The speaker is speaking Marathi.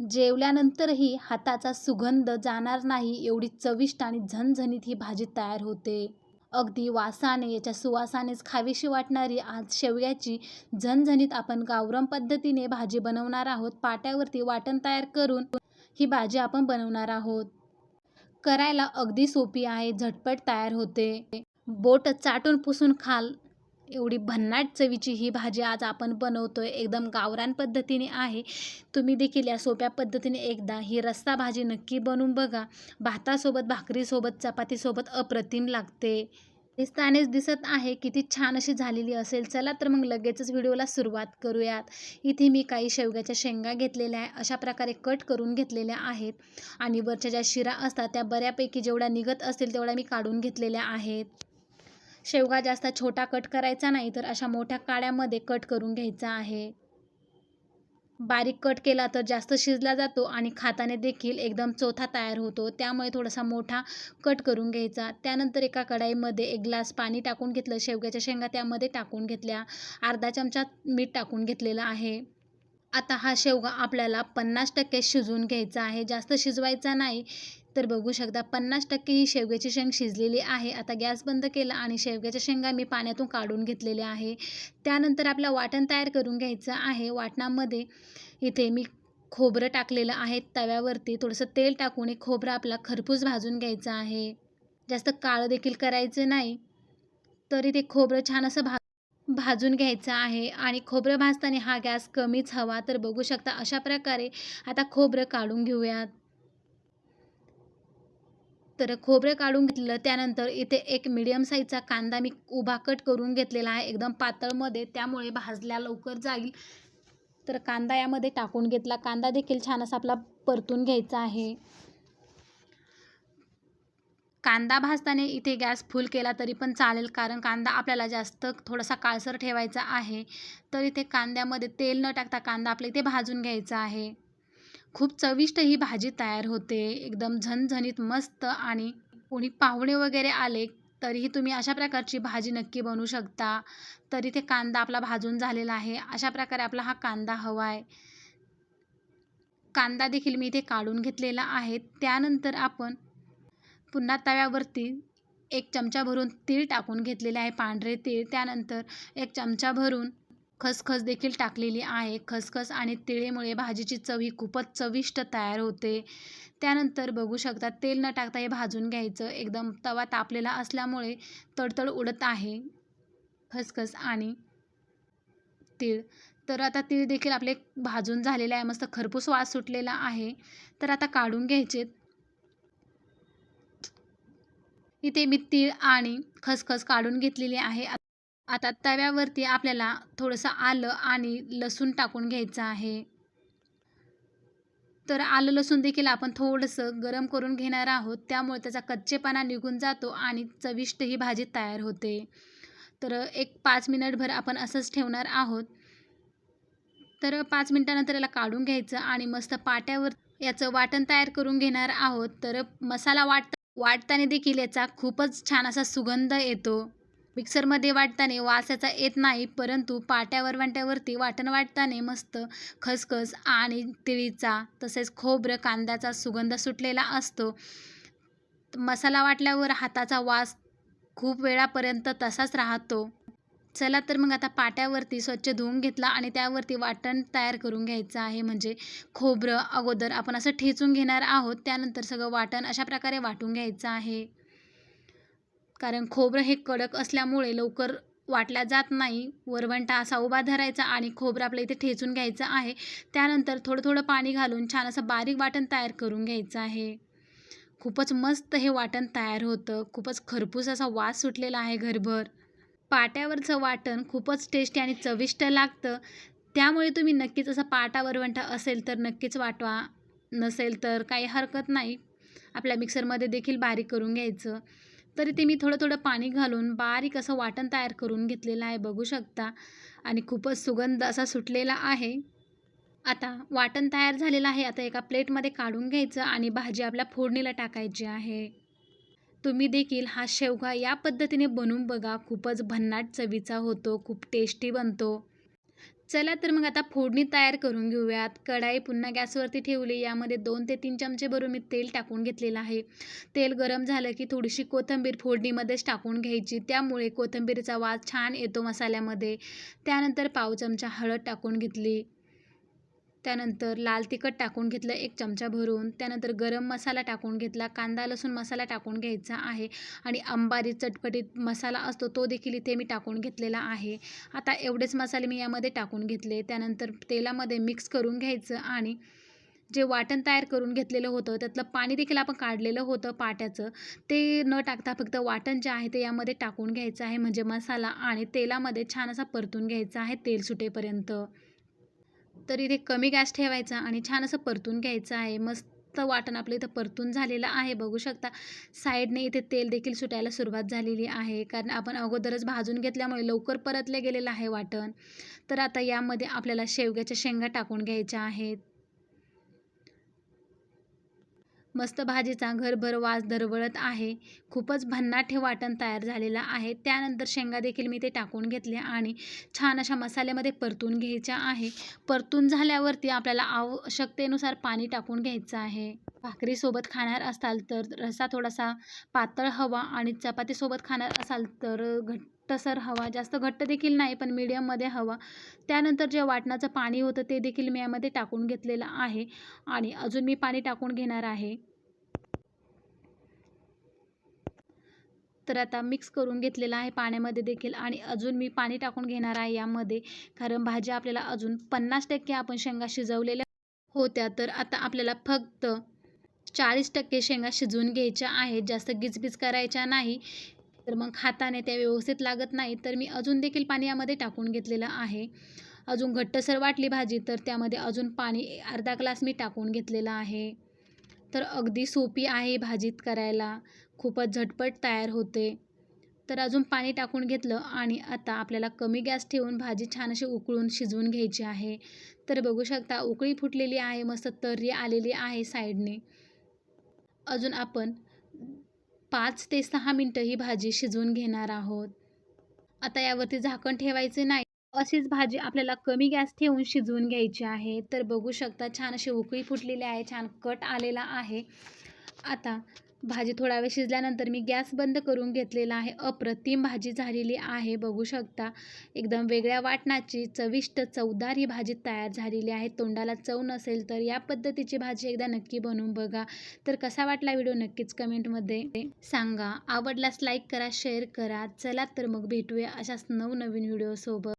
जेवल्यानंतरही हाताचा सुगंध जाणार नाही एवढी चविष्ट आणि झणझणीत ही भाजी तयार होते. अगदी वासाने याच्या सुवासानेच खावीशी वाटणारी आज शेवग्याची झणझणीत आपण गावरम पद्धतीने भाजी बनवणार आहोत. पाट्यावरती वाटण तयार करून ही भाजी आपण बनवणार आहोत. करायला अगदी सोपी आहे झटपट तयार होते. बोट चाटून पुसून खाल. एवढी भन्नाट चवीची ही भाजी आज आपण बनवतो आहे एकदम गावरान पद्धतीने आहे. तुम्ही देखील या सोप्या पद्धतीने एकदा ही रस्सा भाजी नक्की बनवून बघा. भातासोबत भाकरीसोबत चपातीसोबत अप्रतिम लागते. दिसतानेच दिसत आहे. किती छान अशी झालेली असेल. चला तर मग लगेचच व्हिडिओला सुरुवात करूयात. इथे मी काही शेवग्याच्या शेंगा घेतलेल्या आहे. अशा प्रकारे कट करून घेतलेल्या आहेत. आणि वरच्या ज्या शिरा असतात त्या बऱ्यापैकी जेवढ्या निघत असतील तेवढ्या मी काढून घेतलेल्या आहेत. शेवगा जास्त छोटा कट करायचा नाही तर अशा मोठ्या काड्यामध्ये कट करून घ्यायचा आहे. बारीक कट केला तर जास्त शिजला जातो आणि खाताने देखील एकदम चोथा तयार होतो. त्यामुळे थोडासा मोठा कट करून घ्यायचा. त्यानंतर एका कढाईमध्ये एक ग्लास पाणी टाकून घेतलं. शेवग्याच्या शेंगा त्यामध्ये टाकून घेतल्या. अर्धा चमचा मीठ टाकून घेतलेलं आहे. आता हा शेवगा आपल्याला पन्नास टक्के शिजवून घ्यायचा आहे. जास्त शिजवायचा नाही. तर बघू शकता पन्नास टक्के ही शेवग्याची शेंग शिजलेली आहे. आता गॅस बंद केला आणि शेवग्याच्या शेंगा मी पाण्यातून काढून घेतलेल्या आहे. त्यानंतर आपलं वाटण तयार करून घ्यायचं आहे. वाटणामध्ये इथे मी खोबरं टाकलेलं आहे तव्यावरती. थोडंसं तेल टाकून एक खोबरं आपला खरपूस भाजून घ्यायचं आहे. जास्त काळं देखील करायचं नाही तरी ते खोबरं छान असं भा भाजून घ्यायचं आहे. आणि खोबरं भाजताना हा गॅस कमीच हवा. तर बघू शकता अशा प्रकारे आता खोबरं काढून घेऊयात. तर खोबरं काढून घेतलं. त्यानंतर इथे एक मिडियम साईजचा कांदा मी उभा कट करून घेतलेला आहे. एकदम पातळमध्ये. त्यामुळे भाजल्या लवकर जाईल. तर कांदा यामध्ये टाकून घेतला. कांदा देखील छान असा आपला परतून घ्यायचा आहे. कांदा भाजताना इथे गॅस फुल केला तरी पण चालेल. कारण कांदा आपल्याला जास्त थोडासा काळसर ठेवायचा आहे. तर इथे कांद्यामध्ये तेल न टाकता कांदा आपल्या इथे भाजून घ्यायचा आहे. खूप चविष्ट ही भाजी तयार होते. एकदम झणझणीत मस्त आणि कोणी पाहुणे वगैरे आले तरीही तुम्ही अशा प्रकारची भाजी नक्की बनवू शकता. तरी ते कांदा आपला भाजून झालेला आहे. अशा प्रकारे आपला हा कांदा हवा आहे. कांदा देखील मी इथे काढून घेतलेला आहे. त्यानंतर आपण पुन्हा तव्यावरती एक चमचा भरून तीळ टाकून घेतलेले आहे पांढरे तीळ. त्यानंतर एक चमचा भरून खसखस देखील टाकलेली आहे. खसखस आणि तिळेमुळे भाजीची चव ही खूपच चविष्ट तयार होते. त्यानंतर बघू शकता तेल न टाकता हे भाजून घ्यायचं. एकदम तवा तापलेला असल्यामुळे तडतड उडत आहे. खसखस आणि तीळ. तर आता तीळ देखील आपले भाजून झालेले आहे. मस्त खरपूस वास सुटलेला आहे. तर आता काढून घ्यायचे. इथे मी तीळ आणि खसखस काढून घेतलेली आहे. आता तव्यावरती आपल्याला थोडंसं आलं आणि लसूण टाकून घ्यायचं आहे. तर आलं लसूण देखील आपण थोडंसं गरम करून घेणार आहोत. त्यामुळे त्याचा कच्चेपणा निघून जातो आणि चविष्ट ही भाजी तयार होते. तर एक पाच मिनिटभर आपण असंच ठेवणार आहोत. तर पाच मिनटानंतर याला काढून घ्यायचं आणि मस्त पाट्यावर याचं वाटण तयार करून घेणार आहोत. तर मसाला वाट वाटताना देखील याचा खूपच छान असा सुगंध येतो. मिक्सरमध्ये वाटताना वास याचा येत नाही परंतु पाट्यावर वाट्यावरती वाटण वाटताना मस्त खसखस आणि तिळीचा तसेच खोबरं कांद्याचा सुगंध सुटलेला असतो. मसाला वाटल्यावर हाताचा वास खूप वेळापर्यंत तसाच राहतो. चला तर मग आता पाट्यावरती स्वच्छ धुवून घेतला आणि त्यावरती वाटण तयार करून घ्यायचं आहे. म्हणजे खोबरं अगोदर आपण असं ठेचून घेणार आहोत त्यानंतर सगळं वाटण अशा प्रकारे वाटून घ्यायचं आहे. कारण खोबरं हे कडक असल्यामुळे लवकर वाटल्या जात नाही. वरवंटा असा उभा धरायचा आणि खोबरं आपल्या इथे ठेचून घ्यायचं आहे. त्यानंतर थोडं थोडं पाणी घालून छान असं बारीक वाटण तयार करून घ्यायचं आहे. खूपच मस्त हे वाटण तयार होतं. खूपच खरपूस असा वास सुटलेला आहे घरभर. पाट्यावरचं वाटण खूपच टेस्टी आणि चविष्ट लागतं. त्यामुळे तुम्ही नक्कीच असा पाटा वरवंटा असेल तर नक्कीच वाटवा. नसेल तर काही हरकत नाही. आपल्या मिक्सरमध्ये देखील बारीक करून घ्यायचं. तरी ते मी थोडं थोडं पाणी घालून बारीक असं वाटण तयार करून घेतलेलं आहे बघू शकता. आणि खूपच सुगंध असा सुटलेला आहे. आता वाटण तयार झालेलं आहे. आता एका प्लेटमध्ये काढून घ्यायचं आणि भाजी आपल्या फोडणीला टाकायची आहे. तुम्ही देखील हा शेवगा या पद्धतीने बनवून बघा. खूपच भन्नाट चवीचा होतो खूप टेस्टी बनतो. चला तर मग आता फोडणी तयार करून घेऊयात. कढाई पुन्हा गॅसवरती ठेवली. यामध्ये दोन ते तीन चमचे भरून मी तेल टाकून घेतलेलं आहे. तेल गरम झालं की थोडीशी कोथिंबीर फोडणीमध्येच टाकून घ्यायची. त्यामुळे कोथंबीरचा वास छान येतो मसाल्यामध्ये. त्यानंतर पाव चमचा हळद टाकून घेतली. त्यानंतर लाल तिखट टाकून घेतलं एक चमचा भरून. त्यानंतर गरम मसाला टाकून घेतला. कांदा लसूण मसाला टाकून घ्यायचा आहे आणि अंबारी चटपटीत मसाला असतो तो देखील इथे मी टाकून घेतलेला आहे. आता एवढेच मसाले मी यामध्ये टाकून घेतले. त्यानंतर तेलामध्ये मिक्स करून घ्यायचं आणि जे वाटण तयार करून घेतलेलं होतं त्यातलं पाणी देखील आपण काढलेलं होतं पाट्याचं. ते न टाकता फक्त वाटण जे आहे ते यामध्ये टाकून घ्यायचं आहे म्हणजे मसाला आणि तेलामध्ये छान असा परतून घ्यायचा आहे तेल सुटेपर्यंत. तर इथे कमी गॅस ठेवायचा आणि छान असं परतून घ्यायचं आहे. मस्त वाटण आपलं इथं परतून झालेलं आहे. बघू शकता साईडने इथे तेल देखील सुटायला सुरुवात झालेली आहे. कारण आपण अगोदरच भाजून घेतल्यामुळे लवकर परतले गेलेलं आहे वाटण. तर आता यामध्ये आपल्याला शेवग्याच्या शेंगा टाकून घ्यायच्या आहेत. मस्त भाजीचा घरभर वास दरवळत आहे. खूपच भन्नाट हे वाटण तयार झालेलं आहे. त्यानंतर शेंगा देखील मी ते टाकून घेतले आणि छान अशा मसाल्यामध्ये परतून घ्यायच्या आहे. परतून झाल्यावरती आपल्याला आवश्यकतेनुसार पाणी टाकून घ्यायचं आहे. भाकरीसोबत खाणार असाल तर रसा थोडासा पातळ हवा आणि चपातीसोबत खाणार असाल तर घट्टसर हवा. जास्त घट्ट देखील नाही पण मीडियममध्ये हवा. त्यानंतर जे वाटणाचं पाणी होतं ते देखील मी यामध्ये टाकून घेतलेलं आहे. आणि अजून मी पाणी टाकून घेणार आहे. तर आता मिक्स करून घेतलेलं आहे पाण्यामध्ये देखील आणि अजून मी पाणी टाकून घेणार आहे यामध्ये. कारण भाजी आपल्याला अजून पन्नास टक्के आपण शेंगा शिजवलेल्या होत्या तर आता आपल्याला फक्त चाळीस टक्के शेंगा शिजवून घ्यायच्या आहेत. जास्त गिजबिज करायच्या नाही तर मग खाताने त्या व्यवस्थित लागत नाही. तर मी अजून देखील पाणी यामध्ये टाकून घेतलेलं आहे. अजून घट्टसर वाटली भाजी तर त्यामध्ये अजून पाणी अर्धा ग्लास मी टाकून घेतलेलं आहे. तर अगदी सोपी आहे भाजीत करायला. खूपच झटपट तयार होते. तर अजून पाणी टाकून घेतलं आणि आता आपल्याला कमी गॅस ठेवून भाजी छान अशी उकळून शिजवून घ्यायची आहे. तर बघू शकता उकळी फुटलेली आहे मस्त तर्री आलेली आहे साईडने. अजून आपण पाच ते सहा मिनटं ही भाजी शिजवून घेणार आहोत. आता यावरती झाकण ठेवायचे नाही. अशीच भाजी आपल्याला कमी गॅस ठेवून शिजवून घ्यायची आहे. तर बघू शकता छान अशी उकळी फुटलेली आहे छान कट आलेला आहे. आता भाजी थोडा वेळ शिजल्यानंतर मी गॅस बंद करून घेतलेला आहे. अप्रतिम भाजी झालेली आहे. बघू शकता एकदम वेगळ्या वाटणाची चविष्ट चवदार ही भाजी तयार झालेली आहे. तोंडाला चव नसेल तर या पद्धतीची भाजी एकदा नक्की बनवून बघा. तर कसा वाटला व्हिडिओ नक्कीच कमेंटमध्ये सांगा. आवडल्यास लाईक करा शेअर करा. चला तर मग भेटूया अशाच नवनवीन व्हिडिओसोबत.